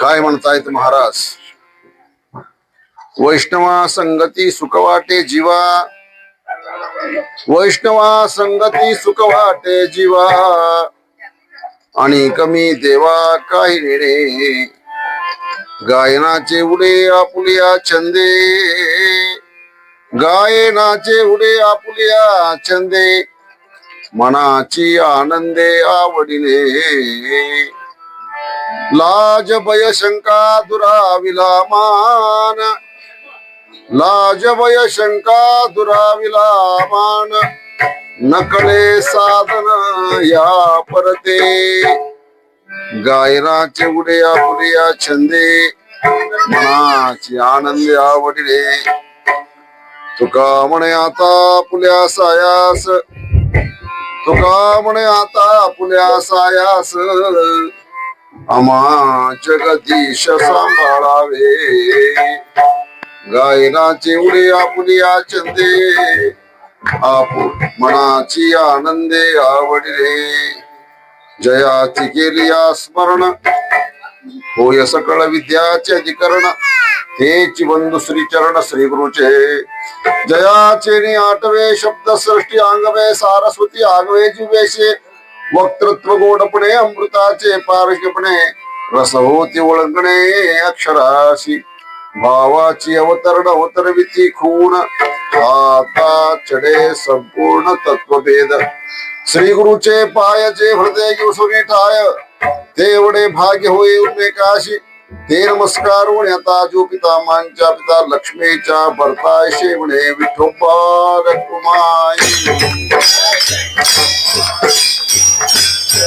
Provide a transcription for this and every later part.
काय म्हणतायत महाराज? वैष्णवा संगती सुख वाटे जीवा. वैष्णवा संगती सुख वाटे जीवा. आणि कमी देवा काही नेणे गायनाचे उडे आपुलिया छंदे. गायनाचे उडे आपुलिया छंदे. मनाची आनंदे आवडीने. लाज भय शंका दुराविला मान लाज भय शंका दुराविला मान नकळे साधन या परते. गायनाचे उडे पुरिया छंदे मनाची आनंद आवडले. तुका म्हणे आता पुल्या सायास तुका म्हणे आता पुल्या सायास. अमा जगदीश सांभाळावे. गायनाचे उडे आपुलिया चंदे आपू मनाची आनंदे आवडले जयाची केली स्मरण. होय सकळ विद्याचे अधिकरण. तेची बंधू श्री चरण श्री गुरुचे जयाचे आठवे शब्द सृष्टी आंगवे सारस्वती आगवे जिवेशे. वक्तृत्व गोडपणे अमृताचे पारशपणे रस होती ओळखणे अक्षराशी, भावाची अवतरण अवतरविती खूण आता चढे संपूर्ण तत्वभेद. श्री गुरुचे पायाचे हृदय घेऊन ठाय ते भाग्य होय उन्मेकाशी ते नमस्कार आता जो पिता, मांच्या पिता, लक्ष्मीच्या भरताय शेवणे, विठोबा रकुमाई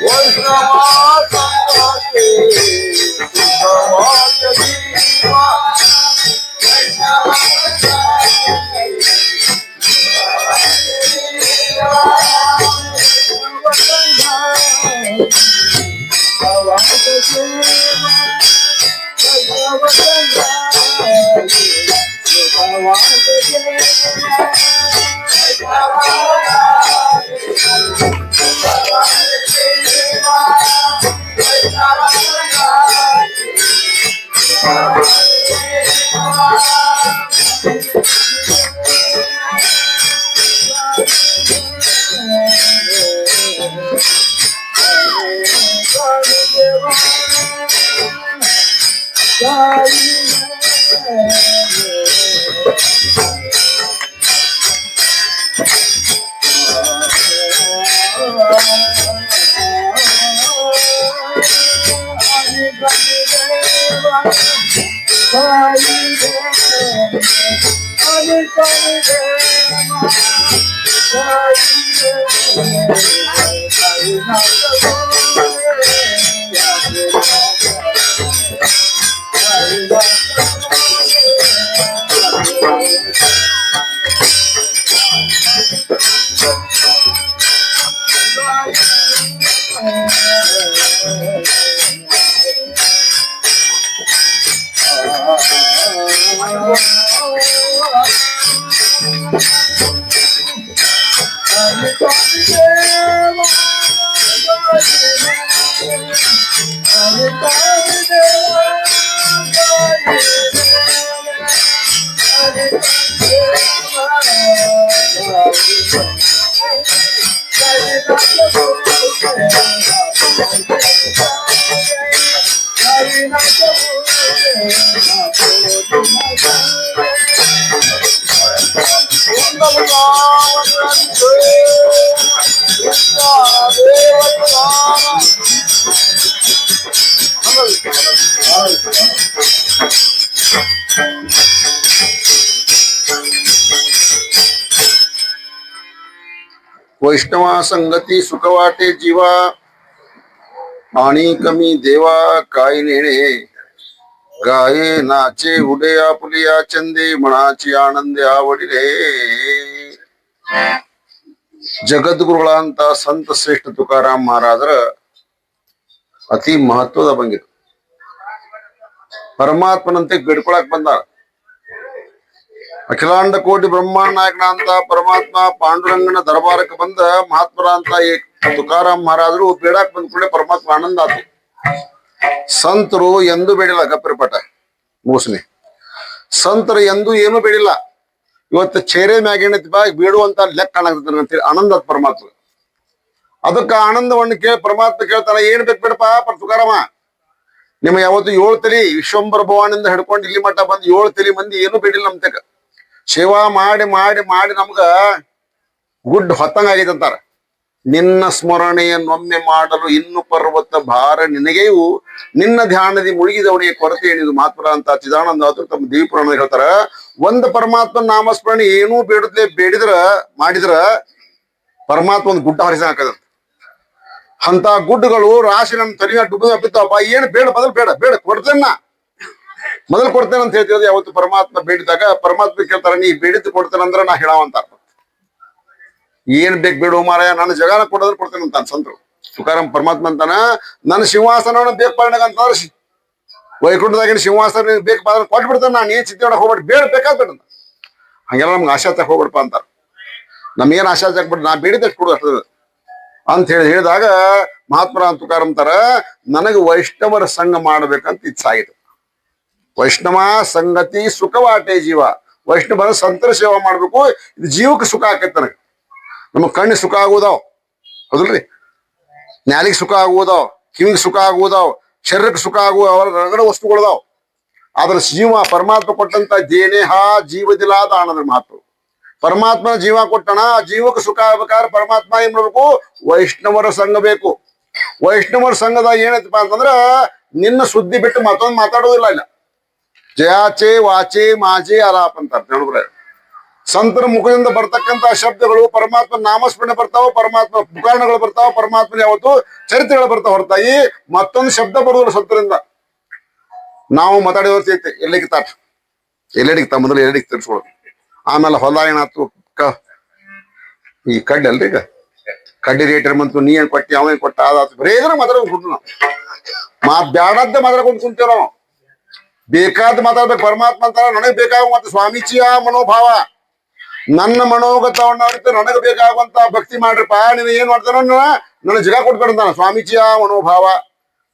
বৈষ্ণব वैष्णवा संगती सुख वाटे जीवा पाणी कमी देवा काय नेणे गाये नाचे उडे आपुलिया चंदे मनाची आनंद आवडिले ಜಗದ್ಗುರುಗಳಂತ ಸಂತ ಶ್ರೇಷ್ಠ ತುಕಾರಾಮ್ ಮಹಾರಾಜರ ಅತಿ ಮಹತ್ವದ ಬಂಗಿರು ಪರಮಾತ್ಮನಂತೆ ಬೇಡ್ಕೊಳಕ್ ಬಂದಾರ ಅಖಿಲಾಂಡ ಕೋಟಿ ಬ್ರಹ್ಮಾಂಡ ಅಂತ ಪರಮಾತ್ಮ ಪಾಂಡುರಂಗನ ದರ್ಬಾರಕ್ಕೆ ಬಂದ ಮಹಾತ್ಮರ ಅಂತ ತುಕಾರಾಮ್ ಮಹಾರಾಜರು ಬೇಡಕ್ ಬಂದ ಕೂಡಲೇ ಪರಮಾತ್ಮ ಆನಂದ ಆತು. ಸಂತರು ಎಂದೂ ಬೇಡಿಲ್ಲ ಗಪ್ರಿಪಟ ಮೂಸನೆ ಸಂತರು ಎಂದೂ ಏನೂ ಬೇಡಿಲ್ಲ. ಇವತ್ತು ಚೇರೆ ಮ್ಯಾಗೇನೈತಿ ಬಾ ಬೀಡುವಂತ ಲೆಕ್ಕ ಅಂತ ಅಂತೇಳಿ ಆನಂದ ಆತ್ ಪರಮಾತ್ಮ. ಅದಕ್ಕ ಆನಂದವನ್ನು ಕೇಳಿ ಪರಮಾತ್ಮ ಕೇಳ್ತಾನ, ಏನ್ ಬೇಕು ಬೇಡಪ್ಪ, ಪರ ತುಕಾರಾಮ? ನಿಮ್ಗೆ ಯಾವತ್ತು ಏಳು ತಲಿ ವಿಶ್ವಂಬರ ಭವಾನಿಂದ ಹಿಡ್ಕೊಂಡು ಇಲ್ಲಿ ಮಟ್ಟ ಬಂದು ಏಳು ತಲಿ ಮಂದಿ ಏನು ಬೇಡಿಲ್ಲ ನಮ್ಮ ಸೇವಾ ಮಾಡಿ ಮಾಡಿ ಮಾಡಿ ನಮ್ಗ ಗುಡ್ ಹೊತ್ತಂಗ ಆಗೈತೆ ಅಂತಾರ. ನಿನ್ನ ಸ್ಮರಣೆಯನ್ನೊಮ್ಮೆ ಮಾಡಲು ಇನ್ನು ಪರ್ವತ ಭಾರ ನಿನಗೆಯೂ ನಿನ್ನ ಧ್ಯಾನದಿ ಮುಳುಗಿದವನಿಗೆ ಕೊರತೆ ಏನಿದು? ಮಾತ್ರ ಅಂತ ಚಿದಾನಂದ ತಮ್ಮ ಪುರಾಣ ಹೇಳ್ತಾರ, ಒಂದು ಪರಮಾತ್ಮ ನಾಮಸ್ಮರಣೆ ಏನೂ ಬೇಡದ್ಲೆ ಬೇಡಿದ್ರ ಮಾಡಿದ್ರ ಪರಮಾತ್ಮ ಒಂದು ಗುಡ್ಡ ಹರಿಸ ಹಾಕದಂತ. ಅಂತ ಗುಡ್ಡಗಳು ರಾಶಿ ನಮ್ಮ ತಲೆಯ ಡುಬ್ಬ ಬಿತ್ತಪ್ಪ ಏನು ಬೇಡ, ಬದಲು ಬೇಡ ಬೇಡ, ಕೊಡ್ತೇನ ಮೊದಲು ಕೊಡ್ತೇನೆ ಅಂತ ಹೇಳ್ತಿರೋದು ಯಾವತ್ತು ಪರಮಾತ್ಮ ಬೇಡಿದಾಗ, ಪರಮಾತ್ಮ ಕೇಳ್ತಾರ, ನೀ ಬೇಡಿದ್ದು ಕೊಡ್ತೇನೆ ಅಂದ್ರೆ ನಾ ಹೇಳವಂತ ಏನ್ ಬೇಕು ಬೇಡು ಮಾರಾಯ ನನ್ನ ಜಗಾನ ಕೊಡೋದ್ರೆ ಕೊಡ್ತೇನೆ ಅಂತ ಸಂತರು. ತುಕಾರಾಮ್ ಪರಮಾತ್ಮ ಅಂತಾನ, ನನ್ನ ಸಿಂಹಾಸನವನ್ನ ಬೇಕು ಪಾಡಣಗ ಅಂತಂದ್ರೆ ವೈಕುಂಠದಾಗಿನ ಸಿಂಹಾಸನ ಬೇಕು ಪಾದ್ರೆ ಕೊಟ್ಟು ಬಿಡ್ತಾನೆ, ನಾನು ಏನ್ ಚಿಂತೆ ಮಾಡಕ್ ಹೋಗ್ಬೇಡಿ, ಬೇಡ ಬೇಕಾಗ್ಬೇಡ ಅಂತ. ಹಂಗೆಲ್ಲ ನಮ್ಗೆ ಆಶಾ ತಕ ಹೋಗ್ಬಿಡಪ್ಪ ಅಂತಾರ. ನಮ್ಗೇನ್ ಆಶಾ ತಕ್ಬಿಟ್ಟು ನಾ ಬೇಡಿದಷ್ಟು ಕೊಡು ಅಂತ ಹೇಳಿ ಹೇಳಿದಾಗ ಮಹಾತ್ಮರ ತುಕಾರಂ ತರ ನನಗೆ ವೈಷ್ಣವರ ಸಂಘ ಮಾಡ್ಬೇಕಂತ ಇಚ್ಛಾಯಿತು ವೈಷ್ಣವ ಸಂಗತಿ ಸುಖವಾಟೆ ಜೀವ. ವೈಷ್ಣವರ ಸಂತರ ಸೇವಾ ಮಾಡ್ಬೇಕು, ಇದು ಜೀವಕ್ಕೆ ಸುಖ ಆಕೈತೆ ನನಗೆ. ನಮ್ಮ ಕಣ್ಣಿಗೆ ಸುಖ ಆಗುವುದಾವ್. ಹೌದಲ್ರಿ? ನ್ಯಾಲಿಗೆ ಸುಖ ಆಗುವುದಾವ್, ಕಿವಿಗೆ ಸುಖ ಆಗುವುದಾವ್, ಶರೀರಕ್ಕೆ ಸುಖ ಆಗುವ ಅವರ ರಗಡ ವಸ್ತುಗಳದಾವ್. ಆದ್ರೆ ಜೀವ ಪರಮಾತ್ಮ ಕೊಟ್ಟಂತ ದೇನೇಹ ಜೀವದಿಲಾದ ಅನ್ನೋದ್ರ ಮಾತು ಪರಮಾತ್ಮ ಜೀವ ಕೊಟ್ಟಣ ಜೀವಕ್ಕೆ ಸುಖ ಆಗ್ಬೇಕಾದ್ರೆ ಪರಮಾತ್ಮ ಏನ್ ಮಾಡ್ಬೇಕು? ವೈಷ್ಣವರ ಸಂಘ ಬೇಕು. ವೈಷ್ಣವರ ಸಂಘದಾಗ ಏನೈತಪ್ಪ ಅಂತಂದ್ರ, ನಿನ್ನ ಸುದ್ದಿ ಬಿಟ್ಟು ಮತ್ತೊಂದು ಮಾತಾಡೋದಿಲ್ಲ ಇಲ್ಲ. ಜಯಾಚೆ ವಾಚೆ ಮಾಜೆ ಅಲಾಪ್ ಅಂತಾರೆ ನೋಡ್ಬ್ರೆ ಸಂತರ ಮುಖದಿಂದ ಬರ್ತಕ್ಕಂತ ಶಬ್ದಗಳು ಪರಮಾತ್ಮ ನಾಮಸ್ಮರಣೆ ಬರ್ತಾವ ಪರಮಾತ್ಮ ಪುಕಾರಣಗಳು ಬರ್ತಾವ, ಪರಮಾತ್ಮನ ಯಾವತ್ತು ಚರಿತ್ರೆಗಳು ಬರ್ತಾವ ಹೊರತಾಗಿ ಮತ್ತೊಂದು ಶಬ್ದ ಬರುವುದಿಲ್ಲ ಸಂತರಿಂದ. ನಾವು ಮಾತಾಡಿದೈತೆ ಎಲ್ಲಿಗೆ ತಾಟ. ಎಲ್ಲೆಡಿಗೆ ತಾ ಮೊದಲು ತಿರ್ಸ್ಕೊಳ್ಳೋದು. ಆಮೇಲೆ ಹೊಲ ಏನಾಯ್ತು? ಕ, ಈ ಕಡ್ಡಿ ಅಲ್ರಿ ಈಗ? ಕಡ್ಡಿ ರೇಟ್ ಬಂತು? ನೀ ಏನ್ ಕೊಟ್ಟಿ, ಅವ ಏನ್ ಕೊಟ್ಟ? ಅದಾತು. ಬರೇ ಮಾತಾಡ್ಕೊಂಡು ನಾವು. ಮಾತ್ ಬ್ಯಾಡದ್ದೆ ಮಾತಾಡ್ಕೊಂಡು ಕುಂತೇವ್ ನಾವು. ಬೇಕಾದ ಮಾತಾಡ್ಬೇಕು, ಪರಮಾತ್ಮ ಅಂತಾರ, ನನಗೆ ಬೇಕಾಗುವಂತ ಸ್ವಾಮೀಜಿಯ ಮನೋಭಾವ. ನನ್ನ ಮನೋಗತವನ್ನ ಅರಿತು ನನಗೆ ಬೇಕಾಗುವಂತ ಭಕ್ತಿ ಮಾಡ್ರಿಪ್ಪ ನೀನು ಏನ್ ಮಾಡ್ತಾನ ನನ್ನ ಜಗ ಕೊಟ್ಕೊಂಡಂತಾನ ಸ್ವಾಮೀಜಿಯ ಮನೋಭಾವ.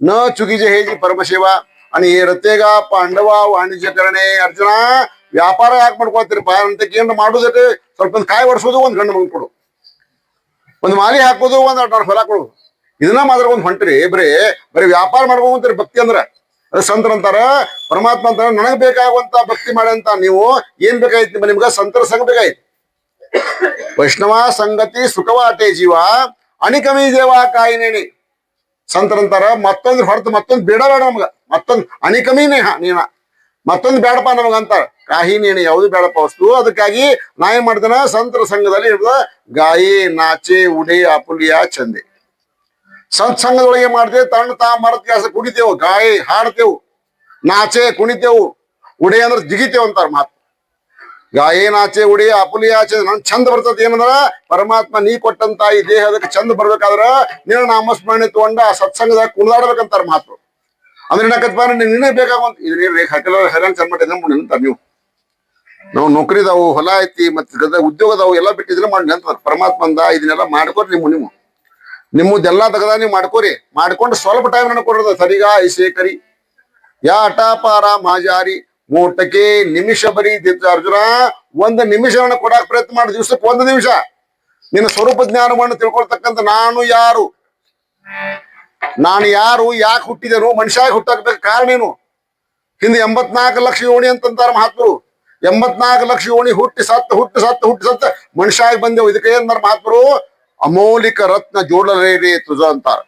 ನ ಚುಗಿಜೆ ಹೇಜಿ ಪರಮಶಿವ ಅನಿ ರತ್ತೆಗ ಪಾಂಡವ ವಾಣಿಜ್ಯಕರಣೆ, ಅರ್ಜುನ, ವ್ಯಾಪಾರ ಯಾಕೆ ಮಾಡ್ಕೊತೀರಪ್ಪ ಅಂತ ಏನ್ ಮಾಡುದಕ್ಕೆ ಸ್ವಲ್ಪ ಒಂದು ಕಾಯಿ ಒಡಿಸೋದು ಒಂದ್ ಗಂಡು ಮಗು ಕೊಡು. ಒಂದ್ ಮಾಲಿ ಹಾಕೋದು, ಒಂದ್ ಫಲ ಕೊಡು. ಇದನ್ನ ಮಾತ್ರ ಒಂದ್ ಹೊಂಟ್ರಿ, ಬರೀ ಬರೀ ವ್ಯಾಪಾರ ಮಾಡ್ಕೊಂತೀರಿ ಭಕ್ತಿ ಅಂದ್ರ. ಅದು ಸಂತರ ಅಂತಾರ, ಪರಮಾತ್ಮ ಅಂತಾರೆ, ನನಗ್ ಬೇಕಾಗುವಂತ ಭಕ್ತಿ ಮಾಡಂತ ನೀವು ಏನ್ ಬೇಕಾಯ್ತು ನಿಮ್ಗ? ಸಂತರ ಸಂಘ ಬೇಕಾಯ್ತು ವೈಷ್ಣವ ಸಂಗತಿ ಸುಖವಾಟೆ ಜೀವ, ಅಣಿಕಮಿ ದೇವ ಕಾಯಿನೇಣಿ ಸಂತರಂತಾರ ಮತ್ತೊಂದು ಹೊರತು ಮತ್ತೊಂದು ಬೇಡ ಬೇಡ ನಮ್ಗ. ಮತ್ತೊಂದು ಅಣಿಕಮಿ ನೇಹ ನೀನ ಮತ್ತೊಂದು ಬೇಡಪ್ಪ ನಮಗ ಅಂತಾರ. ಕಾಹಿ ನೇಣಿ ಯಾವುದು ಬೇಡಪ್ಪ ವಸ್ತು? ಅದಕ್ಕಾಗಿ ನಾ ಏನ್ ಮಾಡ್ತೇನೆ, ಸಂತರ ಸಂಘದಲ್ಲಿ ಗಾಯಿ, ನಾಚೆ, ಉಡೆ ಅಪುಲಿಯ ಚಂದೆ ಸಂತ್ ಸಂಘದೊಳಗೆ ಮಾಡ್ತೇವೆ, ತಣ್ಣ ತಾ ಮರದ ಕೆಲಸ ಕುಡಿತೇವು ಗಾಯಿ ಹಾಡ್ತೇವು, ನಾಚೆ ಕುಣಿತೇವು, ಉಡೆ ಅಂದ್ರೆ ಜಿಗಿತೇವು ಅಂತಾರ ಮಾತು. ಗಾಯೇ ನಾಚೆ ಉಡಿ, ಅಪುಲಿ ಆಚೆ, ನನ್ ಚಂದ ಬರ್ತದ ಏನಂದ್ರ, ಪರಮಾತ್ಮ ನೀ ಕೊಟ್ಟಂತ ಈ ದೇಹ ಅದಕ್ಕೆ ಚಂದ ಬರ್ಬೇಕಾದ್ರ ನೀನು ನಾಮಸ್ಮರಣೆ ತಗೊಂಡ ಆ ಸತ್ಸಂಗದಾಗ ಕುಣಿದಾಡ್ಬೇಕಂತಾರ ಮಾತು. ಅಂದ್ರೆ ಏನಕ್ಕಪ್ಪ ನಿನ್ನೆ ಬೇಕಾಗುವಂತ ಇದು ನೀರು ರೇಖೆ ಹಾಕಿಲ್ಲ ಹೈರಾಣ ಚಂದ ಮಾಡಿ ನಿಂತಾರ ನೀವು. ನಾವು ನೌಕರಿದಾವು, ಹೊಲ ಐತಿ, ಮತ್ತೆ ಉದ್ಯೋಗದವು ಎಲ್ಲ ಬಿಟ್ಟಿದ್ರೆ ಮಾಡಿ ಅಂತ ಪರಮಾತ್ಮ ಅಂದ ಇದನ್ನೆಲ್ಲ ಮಾಡ್ಕೊಡ್ರಿ ನಿಮ್ಮ ನೀವು. ನಿಮ್ಮದೆಲ್ಲ ತಗದ ನೀವು ಮಾಡ್ಕೋರಿ. ಮಾಡ್ಕೊಂಡು ಸ್ವಲ್ಪ ಟೈಮ್ ನನಗೆ ಕೊಡೋದು ಸರಿಗ ಶೇಖರಿ. ಯಾ ಅಟಾಪಾರ ಮಾಜಾರಿ, ಮೂಟಕ್ಕೆ ನಿಮಿಷ ಬರೀ ಅರ್ಜುನ, ಒಂದು ನಿಮಿಷವನ್ನ ಕೊಡಾಕ್ ಪ್ರಯತ್ನ ಮಾಡಿ, ದಿವಸಕ್ಕೆ ಒಂದು ನಿಮಿಷ. ನಿನ್ನ ಸ್ವರೂಪ ಜ್ಞಾನವನ್ನು ತಿಳ್ಕೊಳ್ತಕ್ಕಂಥ ನಾನು ಯಾರು? ನಾನು ಯಾರು, ಯಾಕೆ ಹುಟ್ಟಿದೆನು ಮನುಷ್ಯ ಹುಟ್ಟಾಕ್ಬೇಕು ಕಾರಣ ಏನು? ಹಿಂದೆ ಎಂಬತ್ನಾಲ್ಕು ಲಕ್ಷ ಯೋಣಿ ಅಂತಂತಾರ ಮಹಾತ್ಮರು. ಎಂಬತ್ನಾಲ್ಕು ಲಕ್ಷ ಯೋಣಿ ಹುಟ್ಟಿ ಸತ್ತ ಹುಟ್ಟಿ ಸತ್ತ ಹುಟ್ಟಿ ಸತ್ತ ಮನುಷ್ಯ ಆಗಿ ಬಂದೆವು. ಇದಕ್ಕೆ ಏನ್ ಮಹಾತ್ಮರು? ಅಮೌಲಿಕ ರತ್ನ ಜೋಡಲೇರಿ ತುಜ ಅಂತಾರ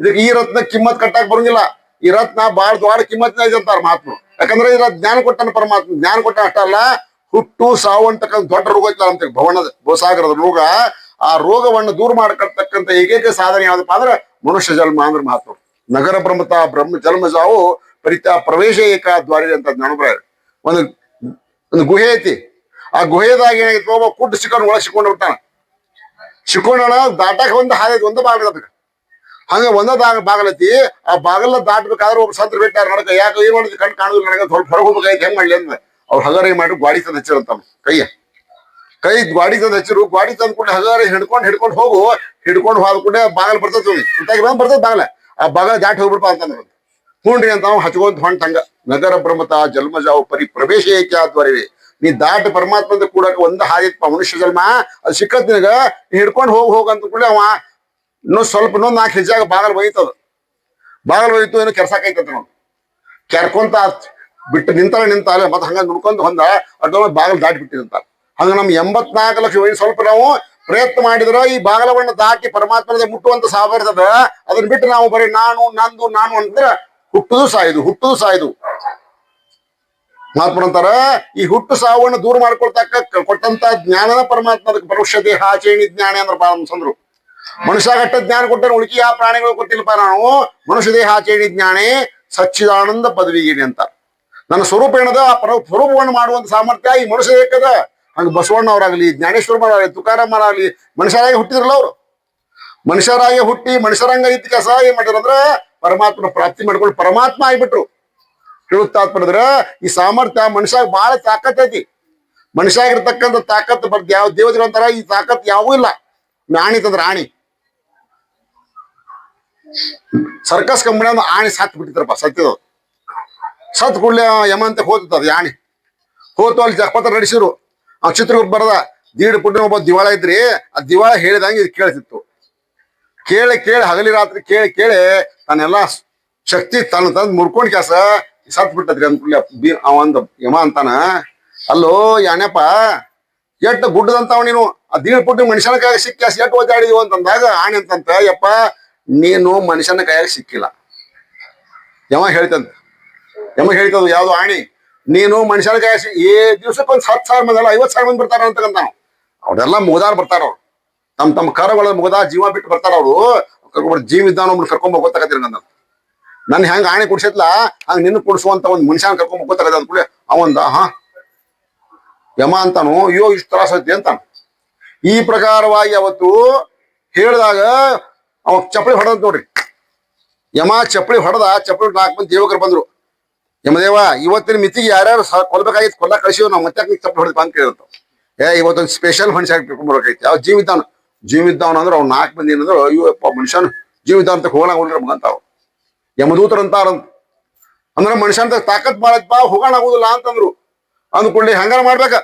ಇದಕ್ಕೆ ಈ ರತ್ನ ಕಿಮ್ಮತ್ ಕಟ್ಟಾಕ್ ಬರಂಗಿಲ್ಲ. ಈ ರತ್ನ ಬಾಳ ದೊಡ್ಡ ಕಿಮ್ಮತ್ ಇದೆ ಅಂತಾರ ಮಹಾತ್ಮರು. ಯಾಕಂದ್ರೆ ಇದ್ರ ಜ್ಞಾನ ಕೊಟ್ಟನ ಪರಮಾತ್ಮ. ಜ್ಞಾನ ಕೊಟ್ಟ ಅಷ್ಟಲ್ಲ ಹುಟ್ಟು ಸಾವು ಅಂತಕ್ಕಂಥ ದೊಡ್ಡ ರೋಗ ಐತಲ್ಲ ಅಂತ ಭವನದ ಗೋಸಾಗರದ ರೋಗ. ಆ ರೋಗವನ್ನು ದೂರ ಮಾಡ್ಕೊಳ್ತಕ್ಕಂಥ ಏಕೈಕ ಸಾಧನೆ ಯಾವ್ದಪ್ಪ ಅಂದ್ರೆ ಮನುಷ್ಯ ಜನ್ಮ ಅಂದ್ರೆ ಮಹಾತ್ಮ ನಗರ ಬ್ರಹ್ಮತ, ಬ್ರಹ್ಮ ಜನ್ಮ ಸಾವು ಪರಿತ ಪ್ರವೇಶ ಏಕ ದ್ವಾರಿ ಅಂತ ಒಂದು ಒಂದು ಗುಹೆ ಐತಿ. ಆ ಗುಹೆದಾಗ ಏನಾಗಿತ್ತು? ಒಬ್ಬ ಕುಡ್ ಸಿಕ್ಕೊಂಡು ಒಳಗೆ ಬಿಟ್ಟಾನ ಸಿಕ್ಕೊಂಡಣ ದಾಟಾಕ ಒಂದು ಹಾಗೆ ಒಂದು ಬಾಗಲ ಹಂಗೆ ಒಂದ ಬಾಗಲತಿ ಆ ಬಾಗಲ ದಾಟಬೇಕಾದ್ರೆ ಒಬ್ಬ ಸಂತ್ರ ಬಿಟ್ಟಾರ ನಡಕ ಯಾಕೆ ಏನ್ ಮಾಡಿದ್ ಕಣ್ ಕಾಣುದಿಲ್ಲ ನನಗೆ ಸ್ವಲ್ಪ ಹೊರಗೆ ಹೋಗ್ಬೇಕಾಯ್ತು, ಹೆಂಗ್ ಮಾಡ್ಲಿ ಅಂದ ಅವ್ರು ಹಗಾರ ಮಾಡಿ ಗಾಡಿ ತಂದು ಹಚ್ಚಿರಂತ ಕೈಯ. ಕೈ ಗ್ವಾಡಿ ತಂದು ಹಚ್ಚಿರು, ಗ್ವಾಡಿ ತಂದ್ಕೊಂಡು ಕೂಡ ಹಗರ ಹಿಡ್ಕೊಂಡು ಹಿಡ್ಕೊಂಡು ಹೋಗು, ಹಿಡ್ಕೊಂಡು ಹೋದ ಕೂಡ ಬಾಗಲ್ ಬರ್ತದೆ ಇಂತಾಗಿ ಬಂದ್ ಬರ್ತದ ಬಾಗಲ ಆ ಬಾಗಲ ದಾಟಿ ಹೋಗ್ಬಿಡ್ಪ ಅಂತಂದ್ರ ರೀ ಅಂತ ನಾವು ಹಚ್ಕೊಂತ ಹೊಂಟ ಹಂಗ ನಗರ ಬ್ರಹ್ಮತ ಜನ್ಮಜಾವು ಪರಿ ಪ್ರವೇಶ ಏಕೆ ಆದ್ವರಿವೆ ನೀ ದಾಟ ಪರಮಾತ್ಮದ ಕೂಡಕ ಒಂದ ಹಾದಿತ್ಪ ಮನುಷ್ಯ ಜನ್ಮ, ಅದು ಸಿಕ್ಕತ್ ನಿನಗ ಹಿಡ್ಕೊಂಡು ಹೋಗಿ ಹೋಗ ಅಂತ ಕೂಡ ಅವ ನೋ ಸ್ವಲ್ಪ ಇನ್ನೊಂದು ನಾಲ್ಕು ಹೆಜ್ಜಾಗ ಬಾಗಲ್ ಒಯ್ತದ ಬಾಗಲ್ ಒಯ್ತು ಏನೋ ಕೆರ್ಸಾಕೈತದ ನಾವು ಕೆರ್ಕೊಂತ ಬಿಟ್ಟು ನಿಂತಾಳೆ ನಿಂತಾಳೆ ಮತ್ತೆ ಹಂಗ ನುಡ್ಕೊಂತ ಹೊಂದ ಅಡ್ಡ ಬಾಗಲ್ ದಾಟಿ ಬಿಟ್ಟಿದಂತ ಹಂಗ ನಮ್ ಎಂಬತ್ನಾಲ್ಕು ಲಕ್ಷ ವಯಸ್ಸು ಸ್ವಲ್ಪ ನಾವು ಪ್ರಯತ್ನ ಮಾಡಿದ್ರ ಈ ಬಾಗಲವನ್ನ ದಾಟಿ ಪರಮಾತ್ಮನಿಗೆ ಮುಟ್ಟುವಂತ ಸಾಮರ್ಥ್ಯದ ಅದನ್ನ ಬಿಟ್ಟು ನಾವು ಬರೀ ನಾನು, ನಂದು, ನಾನು ಅಂದ್ರೆ ಹುಟ್ಟುದು ಸಾಯ್ದು, ಹುಟ್ಟುದು ಸಾಯುದು. ಮಹಾತ್ಮರಂತಾರ ಈ ಹುಟ್ಟು ಸಾವನ್ನು ದೂರ ಮಾಡ್ಕೊಳ್ತಕ್ಕ ಕೊಟ್ಟಂತ ಜ್ಞಾನದ ಪರಮಾತ್ಮ ಅದಕ್ಕೆ ಪರೋಕ್ಷ ದೇಹ, ಆಚರಣಿ, ಜ್ಞಾನ ಅಂದ್ರೆ ಬಾ ಅಂತಂದ್ರು ಮನುಷ್ಯ ಘಟ್ಟ ಜ್ಞಾನ ಕೊಟ್ಟರೆ ಉಳಿಕೆ ಆ ಪ್ರಾಣಿಗಳು ಕೊಟ್ಟಿಲ್ಲಪ್ಪ ನಾವು ಮನುಷ್ಯ ದೇಹ, ಆಚರಣಿ, ಜ್ಞಾನೇ ಸಚ್ಚಿದಾನಂದ ಪದವಿಗೇನೆ ಅಂತ. ನನ್ನ ಸ್ವರೂಪ ಏನದ? ಆ ಪರ ಸ್ವರೂಪವನ್ನು ಮಾಡುವಂತ ಸಾಮರ್ಥ್ಯ ಈ ಮನುಷ್ಯ ದೇಹಕ್ಕದ. ಹಂಗ ಜ್ಞಾನೇಶ್ವರ ಜ್ಞಾನೇಶ್ವರರಾಗಲಿ ತುಕಾರಾಮರಾಗ್ಲಿ ಮನುಷ್ಯರಾಗಿ ಹುಟ್ಟಿದ್ರಲ್ಲ ಅವರು. ಮನುಷ್ಯರಾಗಿ ಹುಟ್ಟಿ ಮನುಷ್ಯರಂಗ ಇದ್ದ ಕೆಲಸ ಏನ್ ಮಾಡಿರಂದ್ರ ಪರಮಾತ್ಮನ ಪ್ರಾಪ್ತಿ ಮಾಡ್ಕೊಂಡು ಪರಮಾತ್ಮ ಆಗ್ಬಿಟ್ರು. ಹೇಳುತ್ತಾತ್ಮಂದ್ರ ಈ ಸಾಮರ್ಥ್ಯ ಮನುಷ್ಯ ಬಹಳ ತಾಕತ್ ಐತಿ. ಮನುಷ್ಯ ಆಗಿರ್ತಕ್ಕಂಥ ತಾಕತ್ ಬರ್ದು ಯಾವ ದೇವತೆಗಳು ಅಂತಾರ, ಈ ತಾಕತ್ ಯಾವೂ ಇಲ್ಲ. ಆಣಿ ತಂದ್ರ ಆಣಿ. ಸರ್ಕಸ್ ಕಂಪನಿ ಅಂದ್ರೆ ಆಣಿ ಸತ್ ಬಿಟ್ಟಿದ್ರಪ್ಪ ಸತ್ಯದ ಸತ್ ಕೂಡಲೇ ಯಮ ಅಂತ ಹೋತದ ಆಣಿ. ಹೋತು ಅಲ್ಲಿ ಜಪತ ನಡೆಸಿರು ಆ ಚಿತ್ರಗುಪ್ತ ಬರದ ದೀಡ್ ಪುಟ್ಟಿನ ಒಬ್ಬ ದಿವಾಳ ಇದ್ರಿ, ಆ ದಿವಾಳ ಹೇಳಿದಂಗೆ ಇದು ಕೇಳ್ತಿತ್ತು. ಕೇಳಿ ಕೇಳಿ ಹಗಲಿ ರಾತ್ರಿ ಕೇಳಿ ಕೇಳಿ ತನ್ನೆಲ್ಲಾ ಶಕ್ತಿ ತನ್ನ ತಂದ್ ಮುರ್ಕೊಂಡ್ ಕ್ಯಾಸ ಸತ್ ಬಿಟ್ಟದ್ರಿ ಅಂದ್ಕೂಡ್ಲೆ ಬಿ ಅವ ಅಂದ ಯಮ ಅಂತಾನ, ಅಲ್ಲೋ ಯಾಣಪ್ಪ ಎಟ್ ಗುಡ್ಡದಂತಾವ ನೀನು? ಆ ದೀಡ್ ಪುಟ್ಟಿ ಮನುಷ್ಯನ ಕೈಯಾಗ ಸಿಕ್ಕ ಎಟ್ ಓದಾಡಿದೀವ ಅಂತಂದಾಗ ಆಣೆ ಅಂತಂತ, ಯಪ್ಪ, ನೀನು ಮನುಷ್ಯನ ಕೈಯಾಗ ಸಿಕ್ಕಿಲ್ಲ. ಯಮ ಹೇಳ್ತಂತ ಯಮ ಹೇಳ್ತದ, ಯಾವ್ದು ಆಣಿ, ನೀನು ಮನುಷ್ಯನ ಕೈಯಾಗ ಏ ದಿವ್ಸಕ್ಕೆ ಒಂದ್ ಹತ್ತು ಸಾವಿರ ಮಂದಿ ಅಲ್ಲ ಐವತ್ ಸಾವಿರ ಮಂದಿ ಬರ್ತಾರ ಅಂತಕ್ಕಂತ ನಾವು ಅವ್ರೆಲ್ಲ ಮುಗದಾರ್ ಬರ್ತಾರ ಅವ್ರು. ತಮ್ಮ ತಮ್ಮ ಕರಗಳ ಮುಗದ ಜೀವ ಬಿಟ್ಟು ಬರ್ತಾರ ಅವರು. ಜೀವ ಇದ್ದಾನ ಒಬ್ರು ಕರ್ಕೊಂಡ್ ನನ್ ಹೆಂಗ್ ಆಣೆ ಕುಡ್ಸಿದ್ಲ? ಹಂಗ ನಿನ್ನ ಕುಡ್ಸುವಂತ ಒಂದ್ ಮನುಷ್ಯನ ಕರ್ಕೊಂಡ್ ಅಂತ ಅಂದ್ಕೂಡ್ಲೆ ಅವಂದ, ಹಾ? ಯಮ ಅಂತಾನು, ಅಯ್ಯೋ, ಇಷ್ಟು ತ್ರಾಸ ಐತಿ ಅಂತಾನ. ಈ ಪ್ರಕಾರವಾಗಿ ಅವತ್ತು ಹೇಳಿದಾಗ ಅವ ಚಪ್ಪಳಿ ಹೊಡೆದ್ ನೋಡ್ರಿ. ಯಮ ಚಪ್ಪಳಿ ಹೊಡೆದ ಚಪ್ಪಳಿ ನಾಲ್ಕು ಮಂದಿ ದೇವಕರು ಬಂದ್ರು. ಯಮದೇವ, ಇವತ್ತಿನ ಮಿತಿಗೆ ಯಾರ್ಯಾರು ಕೊಲ್ಬೇಕಾಗಿತ್ತು, ಕೊಲ್ಲ ಕಳಿಸಿವ್ ನಾವು ಮತ್ತೆ ಚಪ್ಪಳಿ ಹೊಡೆದ ಅಂತ ಕೇಳಿರ್ತಾವ. ಏ, ಇವತ್ತೊಂದು ಸ್ಪೆಷಲ್ ಮನುಷ್ಯ ಬರ್ಬೇಕೈತಿ ಯಾವ ಜೀವ ಇದ್ದಾನ? ಜೀವ ಇದ್ದಾವನ ಅಂದ್ರೆ ಅವ್ನು ನಾಲ್ಕು ಮಂದಿ ಏನಂದ್ರೆ, ಅಯ್ಯೋ ಅಪ್ಪ ಮನುಷ್ಯನ ಜೀವ ಇದ್ದಾವ ಅಂತ ಹೋಗೋಣ ಹೋಗ್ರಿ ಮಗಂತಾವ ಯಮದೂತರ ಅಂತಾರಂತ ಅಂದ್ರೆ ಮನುಷ್ಯಂತ ತಾಕತ್ ಮಾಡತ್ಪ ಹೋಗೋಣ ಆಗುದಿಲ್ಲ ಅಂತಂದ್ರು. ಅಂದ್ಕೊಂಡು ಹಂಗಾರ ಮಾಡ್ಬೇಕ.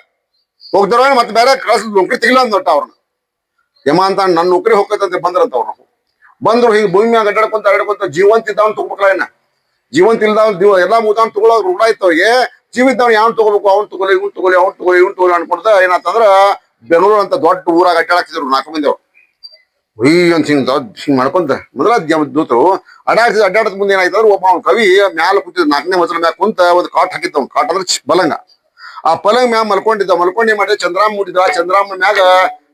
ಹೋಗ್ತಾರ ಮತ್ತೆ ಬೇರೆ ಕಳ್ಸ ನೌಕರಿ ತೆಗಿಲ್ಲ ಅಂದ್ಬಿಟ್ಟ ಅವ್ರನ್ನ. ಯಮ ಅಂತ ನನ್ನ ನೌಕರಿ ಹೋಗತ್ತಂತ ಬಂದ್ರಂತ ಅವ್ರು. ಬಂದ್ರು ಹಿಂಗ್ ಭೂಮಿ ಮ್ಯಾಗ ಅಡ್ಡಾಡ್ಕೊಂತ ಅಡ್ಡಾಡ್ಕೊಂತ ಜೀವಂತ ಇದ್ದಾವನ್ ತಗೋಬೇಕಲ್ಲ ಇನ್ನ. ಜೀವಂತ ಇಲ್ದಾವ್ ಎಲ್ಲಾ ಮುದಾನ್ ತಗೊಳ್ಳೋ ರೂಢ ಇತ್ತು ಅವ್ರಿಗೆ. ಜೀವ ಇದ್ದಾವ್ ಯಾವನ್ ತಗೋಬೇಕು, ಅವ್ನ್ ತಗೊಳ್ಳಿ ಇವ್ನು ತಗೊಳ್ಳಿ ಅವ್ನ್ ತಗೊಳ್ಳಿ ಇವ್ನ್ ತಗೊಳ್ಳಿ ಅನ್ಕೊಡ್ದ ಏನಂತಂದ್ರ ಬೆಂಗಳೂರು ಅಂತ ದೊಡ್ಡ ಊರಾಗ ಅಡ್ಡಾಡ್ತಿದ್ರು ನಾಲ್ಕು ಮಂದಿ ಅವ್ರು. ಹುಯ್ ಅಂತ ಹಿಂಗ್ ಹಿಂಗ್ ಮಾಡ್ಕೊಂತ ಮೊದಲ ದೂತರು ಅಡ್ಡಾಡ್ತಿದ್ ಅಡ್ಡಾಡದ ಮುಂದೆ ಏನಾಯ್ತು ಅಂದ್ರೆ ಒಬ್ಬ ಕವಿ ಮ್ಯಾಲ ಕೂತಿದ್ ನಾಲ್ಕನೇ ಮಸಲ ಮ್ಯಾಲ ಕುಂತ ಒಂದು ಕಾಟ್ ಹಾಕಿದ್ದ ಅವ್ನು ಕಾಟ್ ಅಂದ್ರೆ ಬಲಂಗ. ಆ ಪಲಂಗ್ ಮ್ಯಾಲ ಮಲ್ಕೊಂಡಿದ್ದ, ಮಲ್ಕೊಂಡು ಏನ್ ಮಾಡಿದ? ಚಂದ್ರಾಮ ಮುಟ್ಟಿದ ಚಂದ್ರಾಮ ಮ್ಯಾಗ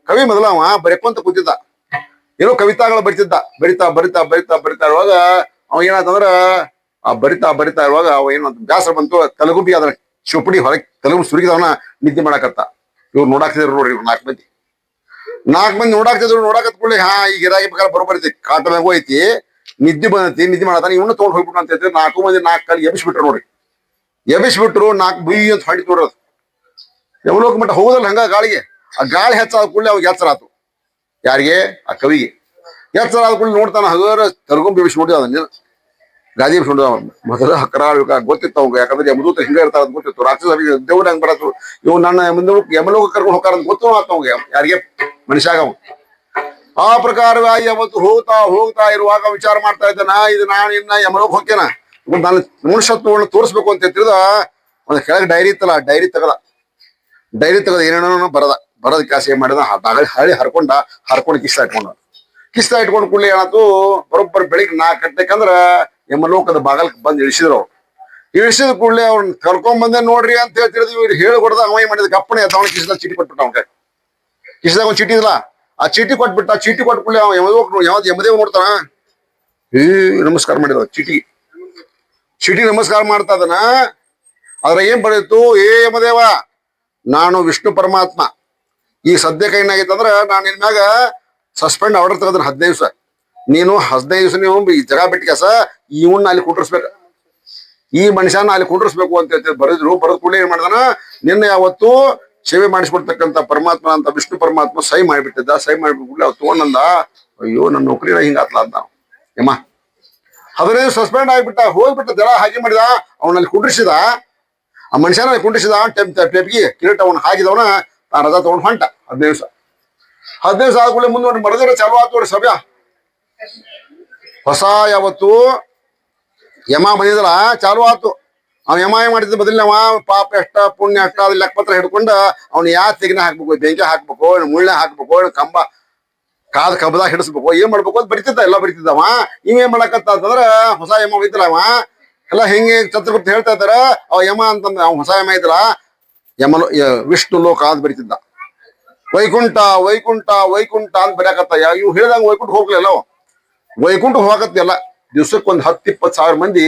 ಕವಿ ಮೊದಲ ಅವ ಬರೆಕೊಂತ ಕೂತಿದ್ದ. ಏನೋ ಕವಿತಾಗಳು ಬರಿತಿದ್ದ. ಬರಿತಾ ಬರಿತಾ ಬರಿತಾ ಬರಿತಾ ಇರುವಾಗ ಅವ ಏನಾಯ್ತಂದ್ರ ಆ ಬರಿತಾ ಬರಿತಾ ಇರುವಾಗ ಅವ ಏನಂತ ಬ್ಯಾಸರ ಬಂತು ತಲಗುಬಿ ಅದ್ರ ಚುಪಡಿ ಹೊರಗೆ ತಲಗುಬಿ ಸುರಿಗಿದವನ ನಿದ್ದೆ ಮಾಡಾಕತ್ತ. ಇವ್ರು ನೋಡಾಕ್ತಿದ್ರು ನೋಡ್ರಿ ನಾಲ್ಕು ಮಂದಿ. ನಾಲ್ಕು ಮಂದಿ ನೋಡಾಕ್ತಿದ್ರು ನೋಡಾಕತ್ ಕೂಡಲೇ ಹಾ ಈಗ ಇರಾಗಿ ಬೇಕಾದ್ರೆ ಕಾಟ ಮ್ಯಾಗ ಐತಿ ನಿದ್ದೆ ಬಂದೈತಿ, ನಿದ್ದೆ ಮಾಡತಾನೆ ಇವನು ತೊಗೊಂಡು ಹೋಗ್ಬಿಟ್ಟು ಅಂತ ನಾಲ್ಕು ಮಂದಿ ನಾಲ್ಕು ಕಾಲ ಎಬ್ಬಿಸ್ಬಿಟ್ರು ನೋಡ್ರಿ ಎಬ್ಬಿಸ್ಬಿಟ್ರು, ನಾಲ್ಕು ಬುಯ್ ಅಂತ ಹೊಡಿ ತೋರೋದು ಎವಲೋಕ ಮಟ್ಟ ಹೋಗೋದಲ್ಲ ಹಂಗ ಗಾಳಿಗೆ? ಆ ಗಾಳಿ ಹೆಚ್ಚಾದ ಕೂಡಲೇ ಅವಾಗ ಎಚ್ಚರ ಆತು. ಯಾರಿಗೆ? ಆ ಕವಿಗೆ. ಎಚ್ಚರ ಆದ ಕೂಡಲೇ ನೋಡ್ತಾನ, ಹಗರ ತರ್ಗೊಂಬಿ ಬಿಸಿ ನೋಡಿ ಅದನ್ನ ಗಾದಿ ಬಿಸಿ ನೋಡಿದ ಮೊದಲ ಹಕ್ಕರಾಳ ಗೊತ್ತಿತ್ತು ಅವಾಗ, ಯಾಕಂದ್ರೆ ಯಮದೂತ ಹಿಂಗ ಇರ್ತಾರ ಅಂತ ಗೊತ್ತಿತ್ತು. ರಾಕ್ಷಸ ದೇವ್ರ ಹಂಗ ಬರತ್ತು ಇವ್ ನನ್ನ ಮುಂದೆ ಯಮಲೋಕ ಕರ್ಕೊಂಡು ಹೋಗ್ತಾರ ಅಂತ ಗೊತ್ತು ಆತ ಅವಾಗ. ಯಾರಿಗೆ? ಮನುಷ್ಯಾಗ ಅವ ಆ ಪ್ರಕಾರವಾಗಿ ಅವತ್ತು ಹೋಗ್ತಾ ಹೋಗ್ತಾ ಇರುವಾಗ ವಿಚಾರ ಮಾಡ್ತಾ ಇದ್ದಾನ ಇದು ನಾನು, ಇನ್ನ ಯಮಲೋಕ ಹೋಗ್ತೇನ ನಾನು ಮನುಷ್ಯತ್ವವನ್ನು ತೋರಿಸ್ಬೇಕು ಅಂತ ತಿಳಿದ, ಒಂದು ಕೆಳಗೆ ಡೈರಿ ಇತ್ತಲ್ಲ ಡೈರಿ ತಗದ. ಡೈರಿ ತಗದ ಏನೇನೋ ಬರದ. ಬರದ ಕೆಲಸ ಏನ್ ಮಾಡಿದ ಬಾಗಲ್ ಹಳ್ಳಿ ಹರ್ಕೊಂಡ, ಹರ್ಕೊಂಡು ಕಿಸ್ತ ಇಟ್ಕೊಂಡ ಕಿಸ್ತಾ ಇಟ್ಕೊಂಡು ಕೂಡಲೇ ಏನಾಯ್ತು, ಬರೋಬ್ಬರ ಬೆಳಿಗ್ಗೆ ನಾಲ್ಕು ಗಂಟೆಕಂದ್ರ ಯಮಲೋಕದ ಬಾಗಲ್ಕ್ ಬಂದು ಇಳಿಸಿದ್ರು ಇಳಿಸಿದ ಕೂಡಲೇ ಅವ್ರನ್ನ ಕರ್ಕೊಂಡ್ ಬಂದೆ ನೋಡ್ರಿ ಅಂತ ಹೇಳ್ತಿರೋದು, ಇವ್ರು ಹೇಳಿ ಕೊಡ್ದ ಅವ ಏನ್ ಮಾಡಿದ ಕಪ್ಪಣೆ ಎದ್ದವನ ಕಿಸ್ಲ ಚೀಟಿ ಕೊಟ್ಬಿಟ್ಟ ಅವ್ನ ಕಿಸ್ದಾಗ ಒಂದು ಚೀಟಿ ಇದಲ್ಲ ಆ ಚೀಟಿ ಕೊಟ್ಬಿಟ್ಟ ಚೀಟಿ ಕೊಟ್ಬಿಟ್ಟು ಯಮಲೋಕ ಯಾವ್ದು ಯಮದೇವ್ ನೋಡ್ತಾನ? ಏ, ನಮಸ್ಕಾರ ಮಾಡಿದ ಚೀಟಿ. ಚೀಟಿ ನಮಸ್ಕಾರ ಮಾಡ್ತಾ ಅದನ ಅದ್ರ ಏನ್ ಬರೀತು? ಏ, ಯಮದೇವ, ನಾನು ವಿಷ್ಣು ಪರಮಾತ್ಮ. ಈ ಸದ್ಯಕ್ಕೆ ಏನಾಗೈತೆ ಅಂದ್ರ, ನಾನು ನಿನ್ ಮ್ಯಾಗ ಸಸ್ಪೆಂಡ್ ಆರ್ಡರ್ ತೆಗೆದ್ರೆ ಹದಿನೈದು ದಿವಸ. ನೀನು ಹದಿನೈದು ದಿವಸ ನೀವು ಈ ಜಗ ಬಿಟ್ಟಿಗೆಸ ಇವನ್ನ ಅಲ್ಲಿ ಕುಂಡ್ರಿಸ್ಬೇಕು ಈ ಮನುಷ್ಯನ ಅಲ್ಲಿ ಕುಂಡ್ರಿಸ್ಬೇಕು ಅಂತ ಹೇಳ್ತೀವಿ ಬರೆದ್ರು, ಬರದ್ ಕೂಡಲೇ ಏನ್ ಮಾಡ್ದಾನ? ನಿನ್ನೆ ಯಾವತ್ತು ಸೇವೆ ಮಾಡಿಸ್ಬಿಡ್ತಕ್ಕಂಥ ಪರಮಾತ್ಮ ಅಂತ ವಿಷ್ಣು ಪರಮಾತ್ಮ ಸೈ ಮಾಡಿಬಿಟ್ಟಿದ್ದ ಸೈ ಮಾಡಿಬಿಟ್ಟು ಅವ್ ತಗೊಂಡಂದ, ಅಯ್ಯೋ, ನನ್ನ ನೌಕರಿನ ಹಿಂಗಾತ್ಲ ಅಂತ ಯಮ್ಮ, ಹದಿನೈದು ಸಸ್ಪೆಂಡ್ ಆಗಿಬಿಟ್ಟ, ಹೋಗ್ಬಿಟ್ಟ, ಜಲ ಹಾಗೆ ಮಾಡಿದ, ಅವನಲ್ಲಿ ಕುಂಡ್ರಿಸಿದ, ಆ ಮನುಷ್ಯನ ಕುಂಡ್ರಿಸಿದ, ಟೆಪ್ ಟೆಪ್ಗೆ ಕಿರೀಟ ಅವನು ಹಾಕಿದವನ ಆ ರಜಾ ತಗೊಂಡು ಹೊಂಟ ಹದಿನೈದು ದಿವಸ. ಹದಿನೈದು ದಿವಸ ಆದ್ಕೊಳ್ಳಿ ಮುಂದೆ ಮರದಿರ ಚಾಲು ಆತು ನೋಡಿ ಸಭ್ಯ. ಹೊಸ ಯಾವತ್ತು ಯಮ ಬಂದಿದಲ್ಲ ಚಾಲು ಆತು. ಅವ ಏನ್ ಮಾಡಿದ ಬದಲಿನ ಅವ ಪಾಪ ಎಷ್ಟ ಪುಣ್ಯ ಅಷ್ಟ ಅದ್ ಲೆಕ್ಕಪತ್ರ ಹಿಡ್ಕೊಂಡು ಅವ್ನ ಯಾ ತೆಗಿನ ಹಾಕ್ಬೇಕು, ಬೆಂಕಿ ಹಾಕ್ಬೇಕು ಮುಳ್ಳೆ ಹಾಕ್ಬೇಕು ಕಂಬ, ಕಾದ ಕಬ್ಬದಾಗ ಹಿಡಿಸ್ಬೇಕು, ಏನ್ ಮಾಡ್ಬೇಕು ಅಂತ ಬರಿತಿದ್ದ, ಎಲ್ಲ ಬರಿತಿದ್ದವ ಇವೇನ್ ಮಾಡಕತ್ತ ಅಂತಂದ್ರ ಹೊಸ ಯಮ ಐತಲ್ಲ ಅವ. ಎಲ್ಲ ಹೆಂಗೆ ಚತುರ್ಭುತ್ ಹೇಳ್ತಾ ಇದಾರ ಅವ ಯಮ ಅಂತಂದ್ರೆ ಅವ ಹೊಸ ಯಮ ಐತಲ್ಲ ಯಮ ವಿಷ್ಣು ಲೋಕ ಅಂತ ಬರಿತಿದ್ದ. ವೈಕುಂಠ ವೈಕುಂಠ ವೈಕುಂಠ ಅಂತ ಬರೆಯಕತ್ತ. ಇವ್ ಹೇಳ್ದಂಗ ವೈಕುಂಠ ಹೋಗ್ಲಿಲ್ಲ ವೈಕುಂಠ ಹೋಗತ್ತೆಲ್ಲ ದಿವ್ಸಕ್ಕೆ ಒಂದ್ ಹತ್ತು ಇಪ್ಪತ್ತು ಸಾವಿರ ಮಂದಿ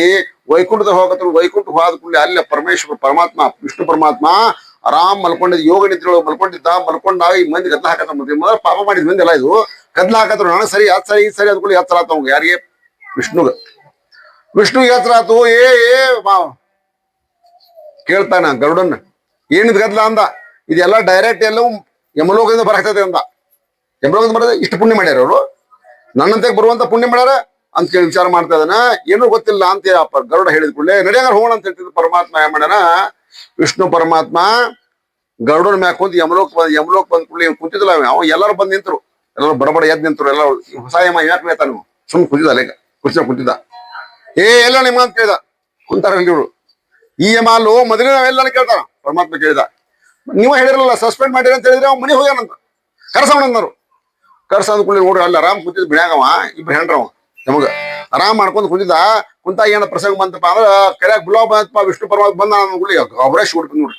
ವೈಕುಂಠದ ಹೋಗತ್ರು ವೈಕುಂಠ ಹೋದ ಕೂಡಲೇ ಅಲ್ಲೇ ಪರಮೇಶ್ವರ ಪರಮಾತ್ಮ, ವಿಷ್ಣು ಪರಮಾತ್ಮ ಆರಾಮ್ ಮಲ್ಕೊಂಡಿದ್ದ, ಯೋಗ ನಿದ್ರೆ ಮಲ್ಕೊಂಡಿದ್ದ, ಮಲ್ಕೊಂಡಾಗ ಈ ಮಂದಿ ಗದ್ಲ ಹಾಕತ್ತ ಮೊದಲ ಪಾಪ ಮಾಡಿದ ಮಂದಿ ಎಲ್ಲ ಇದು. ಕದ್ಲ ಹಾಕತ್ರು ನಾನು ಸರಿ, ಅದ್ ಸರಿ ಈ ಸರಿ ಅದ್ಕೊಂಡು ಎತ್ತರ ಆತ ಅವಂಗ. ಯಾರಿಗೆ? ವಿಷ್ಣುಗ. ವಿಷ್ಣು ಎತ್ತರ ಆತು, ಏ ಏ ಕೇಳ್ತಾನ ಗರುಡನ್ ಏನಿದ್ ಗದ್ಲ ಅಂದ? ಇದೆಲ್ಲ ಡೈರೆಕ್ಟ್ ಎಲ್ಲವೂ ಯಮಲೋಕದಿಂದ ಬರಾಕ್ತದೆ ಅಂದ. ಯಮಲೋಕದಿಂದ ಬರೋದು ಇಷ್ಟು ಪುಣ್ಯ ಮಾಡ್ಯಾರ ಅವರು? ನನ್ನಂತೆ ಬರುವಂತ ಪುಣ್ಯ ಮಾಡ್ಯಾರ? ಅಂತ ಕೇಳಿ ವಿಚಾರ ಮಾಡ್ತಾ ಇದ್ದಾನ. ಏನೂ ಗೊತ್ತಿಲ್ಲ ಅಂತ ಗರುಡ ಹೇಳಿದ ಕೂಡಲೇ ನಡೆಯಂಗಾರ ಹೋಗೋಣ ಅಂತ ಹೇಳ್ತಿದ್ದ ಪರಮಾತ್ಮ ಏನ್ ವಿಷ್ಣು ಪರಮಾತ್ಮ, ಗರುಡನ ಮ್ಯಾಕ್ ಕುಂತ ಯಮಲೋಕ್ ಬಂದ್ ಯಮಲೋಕ್ ಬಂದ್ ಕೂಡಲೇ ಕುಂತಿದ್ದಿಲ್ಲ ಅವ. ಅವ ಎಲ್ಲರೂ ಬಂದ್ ನಿಂತರು. ಎಲ್ಲರೂ ಬಡಬಡ ಎದ್ ನಿಂತರು. ಎಲ್ಲ ಹೊಸ ಯಮ ಯಾಕೆ ನೀವು ಸುಮ್ ಕುಂತಿದ್ದ ಅಲ್ಲೇ ಕುರ್ಚಿ ಕುಂತಿದ್ದ? ಏ, ಎಲ್ಲ ನಿಮ್ಮ ಅಂತ ಕೇಳಿದ. ಕುಂತಾರ ಇವ್ರು. ಈ ಯಮ ಅಲ್ಲೋ ಮೊದಲೇ ನಾವೆಲ್ಲ ಕೇಳ್ತಾರ. ಪರಮಾತ್ಮ ಕೇಳಿದ. ನೀವು ಹೇಳಿರಲ್ಲ, ಸಸ್ಪೆಂಡ್ ಮಾಡಿರಿ ಅಂತ ಹೇಳಿದ್ರೆ ಅವ್ನ ಮನೆ ಹೋಗ್ಯಾನಂತ. ಕರ್ಸವನಂದರು ಕರ್ಸ ಅಂದ್ಕೊಳ್ಳಿ ನೋಡ್ರಿ, ಅಲ್ಲ ಆರಾಮ್ ಕುಂತಿದ್ ಬಿಡ್ಯಾಗವ ಇಬ್ರು ಹೆಂಡ್ರವ ನಮಗ ಆರಾಮ್ ಮಾಡ್ಕೊಂಡ್ ಕುಂದಿದ ಕುಂತ ಏನ ಪ್ರಸಂಗ ಬಂತಪ್ಪ ಅಂದ್ರ, ಕರೆಯಾಗ ಗುಲಾಬ್ ಬಂದಪ್ಪ ವಿಷ್ಣು ಪರವಾಗಿ ಬಂದ ನಾನು ಗುಳಿ ಬಂದ್ ನೋಡ್ರಿ.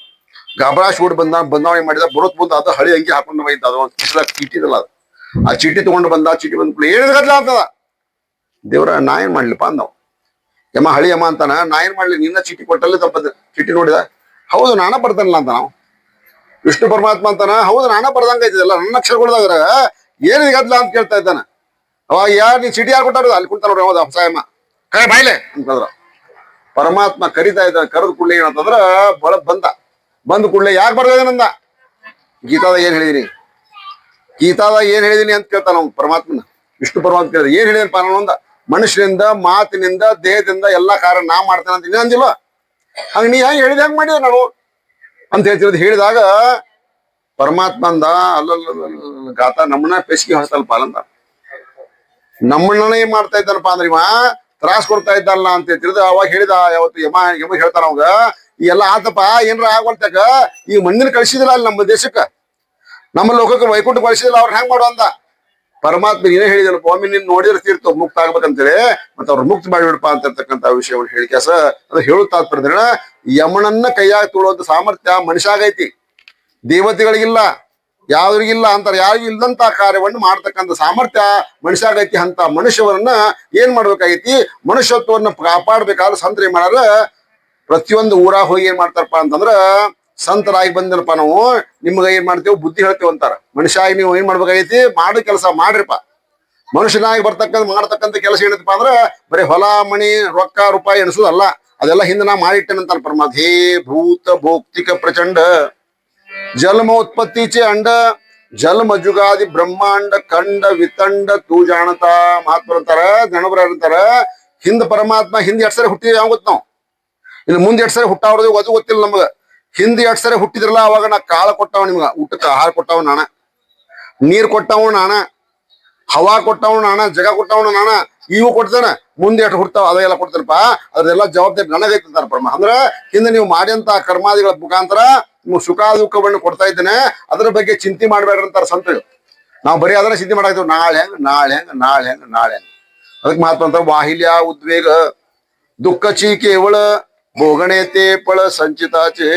ಗಬರಾಶ್ ಶೂಟ್ ಬಂದ ಬಂದವಣೆ ಮಾಡಿದ, ಬರೋತ್ ಬಂದ ಅದ, ಹಳಿ ಅಂಗಿ ಹಾಕೊಂಡು ಬೈತ ಅದು ಒಂದ್ ಚೀಟಿ ಇದಲ್ಲ ಅದು. ಆ ಚೀಟಿ ತಗೊಂಡು ಬಂದ, ಚೀಟಿ ಬಂದ ಕೂಡ ಏನಿದ್ ಗದ್ಲ ಅಂತದ ದೇವ್ರ, ನಾ ಏನ್ ಮಾಡ್ಲಿಪ್ಪ ಅಂದವ್. ಯಮ್ಮ ಹಳಿ ಯಮ್ಮ ಅಂತಾನ, ನಾ ಏನ್ ಮಾಡ್ಲಿ, ನಿನ್ನ ಚೀಟಿ ಕೊಟ್ಟಲ್ಲಿ ತಪ್ಪದ ಚೀಟಿ ನೋಡಿದ? ಹೌದು, ನಾನ ಬರ್ತಾನಲ್ಲ ಅಂತ ನಾವು. ವಿಷ್ಣು ಪರಮಾತ್ಮ ಅಂತಾನ, ಹೌದು, ನಾನ ಬರ್ದಂಗ ಐತಿದಲ್ಲ ನನ್ನ ಅಕ್ಷರಗೊಳ್ದಾಗ ಏನಿದ ಗದ್ಲ ಅಂತ ಕೇಳ್ತಾ ಇದ್ದಾನ. ಅವಾಗ ಯಾರು ನೀನ್ ಚೀಟಿ ಯಾರು ಕೊಟ್ಟಾರ ಅಲ್ಲಿ ಕುಂತಾರ ನೋಡಿ ಹೌದಾ ಹೊಸಾಯಮ್ಮ ಕೈ ಬಾಯ್ಲೆ. ಅಂತಂದ್ರ. ಪರಮಾತ್ಮ ಕರಿತಾ ಇದ್ದ ಕರೆದ ಕೂಡಲೇ ಏನಂತಂದ್ರ ಬಳಗ್ ಬಂದ. ಬಂದ ಕೂಡಲೇ ಯಾಕೆ ಬರ್ದೇನಂದ ಗೀತಾದ ಏನ್ ಹೇಳಿದೀನಿ? ಗೀತಾದ ಏನ್ ಹೇಳಿದೀನಿ ಅಂತ ಕೇಳ್ತಾನ ಅವ್ನು ಪರಮಾತ್ಮನ. ವಿಷ್ಣು ಪರಮಾತ್ಮ ಕೇಳಿದ ಏನ್ ಹೇಳಿದನಪ್ಪ ನಾನು? ಅಂದ. ಮನುಷ್ಯನಿಂದ ಮಾತಿನಿಂದ ದೇಹದಿಂದ ಎಲ್ಲಾ ಕಾರ್ಯ ನಾ ಮಾಡ್ತೇನೆ ಅಂತ ಇನ್ನೇನ್ ಅಂದಿಲ್ಲ? ಹಂಗ ನೀ ಹೆಂಗ್ ಹೇಳಿದ ಹೆಂಗ್ ಮಾಡಿದ ನಾನು? ಅಂತ ಹೇಳ್ತಿರೋದು ಹೇಳಿದಾಗ ಪರಮಾತ್ಮ ಅಂದ ಅಲ್ಲಲ್ಲ ಗಾತ ನಮ್ಮನ್ನ ಪೆಸ್ಕಿ ಹೊಸ್ತಲ್ಪ ಅಲ್ಲಂದ ನಮ್ಮನ್ನ ಏನ್ ಮಾಡ್ತಾ ಇದ್ದಾನಪ್ಪ ಅಂದ್ರೆ ಇವ, ತ್ರಾಸ್ ಕೊಡ್ತಾ ಇದ್ದಲ್ಲ ಅಂತ ತಿಳಿದ ಅವಾಗ ಹೇಳಿದ, ಯಾವತ್ತು ಯಮ ಯಮ ಹೇಳ್ತಾರ ಅವಾಗ, ಈ ಎಲ್ಲ ಆತಪ್ಪ, ಏನ್ರ ಆಗವಲ್ತಾಗ ಈ ಮಣ್ಣಿನ ಕಳಿಸಿದಿಲ್ಲ ಅಲ್ಲಿ ನಮ್ಮ ದೇಶಕ್ಕ. ನಮ್ಮ ಲೋಕಕ್ಕೆ ವೈಕುಂಠ ಕಳ್ಸಿದಿಲ್ಲ, ಅವ್ರ ಹೆಂಗ್ ಮಾಡು ಅಂದ. ಪರಮಾತ್ಮ ಏನೇ ಹೇಳಿದನಪ್ಪ, ಒಮ್ಮೆ ನೀನ್ ನೋಡಿದ್ರೆ ತೀರ್ತು ಮುಕ್ತ ಆಗ್ಬೇಕಂತೇಳಿ, ಮತ್ತೆ ಅವ್ರು ಮುಕ್ತ ಮಾಡಿಬಿಡಪ್ಪ ಅಂತ ಇರ್ತಕ್ಕಂಥ ವಿಷಯವನ್ನು ಹೇಳಿ ಕೆಲಸ. ಅದು ಹೇಳುತ್ತಾ ಯಮನನ್ನ ಕೈಯಾಗ ತುಳುವಂತ ಸಾಮರ್ಥ್ಯ ಮನುಷ್ಯಾಗೈತಿ ದೇವತೆಗಳಿಗಿಲ್ಲ. ಯಾವ್ರಿಗಿಲ್ಲ ಅಂತಾರೆ, ಯಾರಿಗೂ ಇಲ್ಲದಂತ ಕಾರ್ಯವನ್ನು ಮಾಡ್ತಕ್ಕಂತ ಸಾಮರ್ಥ್ಯ, ಮನುಷ್ಯಾಗೈತಿ ಅಂತ ಮನುಷ್ಯವನ್ನ ಏನ್ ಮಾಡ್ಬೇಕಾಗೈತಿ? ಮನುಷ್ಯತ್ವವನ್ನು ಕಾಪಾಡ್ಬೇಕಾದ್ರೆ ಸಂತರಿ ಮಾಡ್ರ ಪ್ರತಿಯೊಂದು ಊರಾಗ ಹೋಗಿ ಏನ್ ಮಾಡ್ತಾರಪ್ಪ ಅಂತಂದ್ರ ಸಂತರಾಗಿ ಬಂದಿರಪ್ಪ ನಾವು. ನಿಮ್ಗ ಏನ್ ಮಾಡ್ತೇವೆ? ಬುದ್ಧಿ ಹೇಳ್ತೇವೆ ಅಂತಾರ. ಮನುಷ್ಯಾಗಿ ನೀವು ಏನ್ ಮಾಡ್ಬೇಕಾಗೈತಿ? ಮಾಡೋ ಕೆಲಸ ಮಾಡ್ರಿಪ್ಪ. ಮನುಷ್ಯನಾಗಿ ಬರ್ತಕ್ಕಂಥ, ಮಾಡ್ತಕ್ಕಂಥ ಕೆಲಸ ಏನಪ್ಪ ಅಂದ್ರ ಬರೀ ಹೊಲ ಮಣಿ ರೊಕ್ಕ, ರೂಪಾಯಿ ಎಣಿಸೋದಲ್ಲ ಅದೆಲ್ಲ ಹಿಂದೆ ನಾ ಮಾಡಿಟ್ಟೆನಂತಾರ ಪರಮಾತ್ಮ. ಹೇ ಭೂತ ಭೌಕ್ತಿಕ ಪ್ರಚಂಡ. ಉತ್ಪತ್ತಿಚೆ ಅಂಡ, ಜಲಮಜುಗಾದಿ ಬ್ರಹ್ಮಾಂಡ ಕಂಡ ವಿತಂಡ, ತೂ ಜಾಣತ ಅಂತಾರ ಜನಬರ ಅಂತಾರ ಹಿಂದ ಪರಮಾತ್ಮ, ಹಿಂದ್ ಎರಡ್ ಸರಿ ಹುಟ್ಟಿದ್ವಿ ಯಾವ ಗೊತ್ತ ನಾವು ಇನ್ನು ಮುಂದೆ ಎರಡ್ ಸರಿ ಹುಟ್ಟಾವ್ರದು ಅದು ಗೊತ್ತಿಲ್ಲ ನಮಗ. ಹಿಂದ್ ಎರಡ್ ಸರಿ ಹುಟ್ಟಿದ್ರಲ್ಲ, ಅವಾಗ ನಾ ಕಾಳ ಕೊಟ್ಟವ ನಿಮ್ಗ. ಊಟಕ್ಕೆ ಆಹಾರ ಕೊಟ್ಟವ ನಾನ. ನೀರ್ ಕೊಟ್ಟವ ನಾನ. ಹವಾ ಕೊಟ್ಟವ ನಾನ. ಜಗ ಕೊಟ್ಟವ ನಾನ. ಇವು ಕೊಡ್ತಾನ. ಮುಂದೆ ಎಷ್ಟು ಹುಡ್ತಾವ ಅದೆಲ್ಲ ಕೊಡ್ತಾರಪ್ಪ ಅದೆಲ್ಲ ಜವಾಬ್ದಾರಿ ನನಗೈತಂತಾರ ಪರಮ ಅಂದ್ರ ಹಿಂದೆ ನೀವು ಮಾಡಿದಂತ ಕರ್ಮಾದಿಗಳ ಮುಖಾಂತರ ಸುಖ ದುಃಖವನ್ನು ಕೊಡ್ತಾ ಇದ್ದಾನೆ, ಅದ್ರ ಬಗ್ಗೆ ಚಿಂತೆ ಮಾಡ್ಬೇಡ್ರಿ ಅಂತಾರೆ ಸಂತರು. ನಾವು ಬರೀ ಅದನ್ನ ಚಿಂತೆ ಮಾಡಾಕ್ತೀವಿ ನಾಳೆ ಹೆಂಗ, ನಾಳೆ ಹೆಂಗ್, ನಾಳೆ ಹೆಂಗ ನಾಳೆ ಹೆಂಗ. ಅದಕ್ಕೆ ಮಹಾತ್ಮ ಅಂತ ವಾಹಿಲ್ಯ ಉದ್ವೇಗ, ದುಃಖ ಚಿ. ಕೇವಳ ಭೋಗಣೇತೆ ತೇಪಳ ಸಂಚಿತಾಚೆ